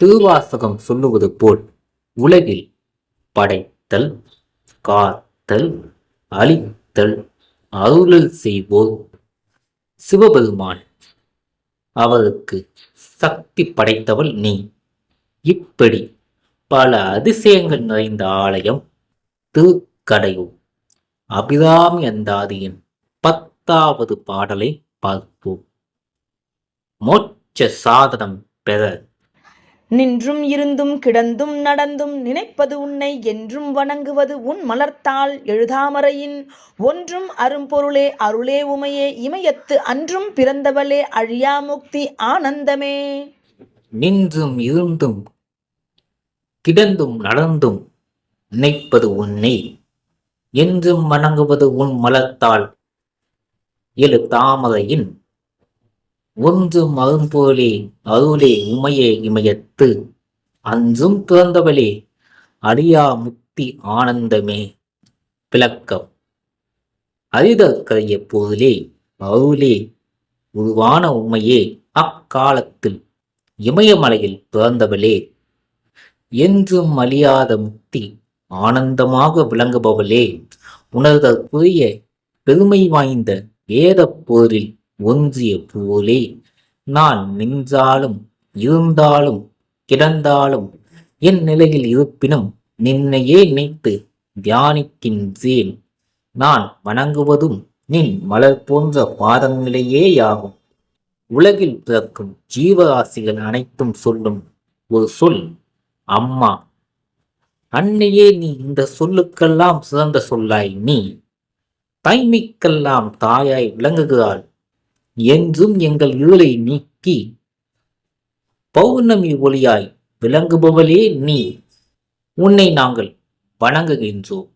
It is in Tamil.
திருவாசகம் சொல்லுவது போல் உலகில் படைத்தல் காத்தல் அழித்தல் அருளல் செய்வோர் சிவபெருமான். அவருக்கு சக்தி படைத்தவள் நீ. இப்படி பல அதிசயங்கள் நிறைந்த ஆலயம் திருக்கடையூர் அபிராமி அந்தாதியின் பத்தாவது பாடலை பார்ப்போம். மோட்ச சாதனம் பெற நின்றும் இருந்தும் கிடந்தும் நடந்தும் நினைப்பது உன்னை என்றும் வணங்குவது உன் மலர்த்தாள் எழுதாமறையின் ஒன்றும் அரும்பொருளே அருளே உமையே இமயத்து அன்றும் பிறந்தவளே அழியாமுக்தி ஆனந்தமே. நின்றும் இருந்தும் கிடந்தும் நடந்தும் நினைப்பது உன்னை என்றும் வணங்குவது உன் மலர்த்தாள் எழு தாமரையின் ஒன்றும் அரும்போலே அருளே உமையே இமயத்து. அன்றும் பிறந்தவளே அறியா முக்தி ஆனந்தமே. விளக்கம். அரிதற்கரிய பொருளே அருளே உருவான உண்மையே அக்காலத்தில் இமயமலையில் பிறந்தவளே. என்றும் அழியாத முக்தி ஆனந்தமாக விளங்குபவளே. உணர்தற்குரிய பெருமை வாய்ந்த வேத போரில் ஒன்றிய போலே. நான் நின்றாலும் இருந்தாலும் கிடந்தாலும் என் நிலையில் இருப்பினும் நின்னையே நினைத்து தியானிக்கின்றேன். நான் வணங்குவதும் நின் மலர் போன்ற பாதங்களேயாகும் உலகில் பிறக்கும் ஜீவராசிகள் அனைத்தும் சொல்லும் ஒரு சொல் அம்மா அன்னையே நீ இந்த சொல்லுக்கெல்லாம் சிறந்த சொல்லாய் நீ. தைமிக்கெல்லாம் தாயாய் விளங்குகிறாள். என்றும் எங்கள் இருளை நீக்கி பௌர்ணமி ஒளியாய் விளங்குபவளே நீ. உன்னை நாங்கள் வணங்குகின்றோம்.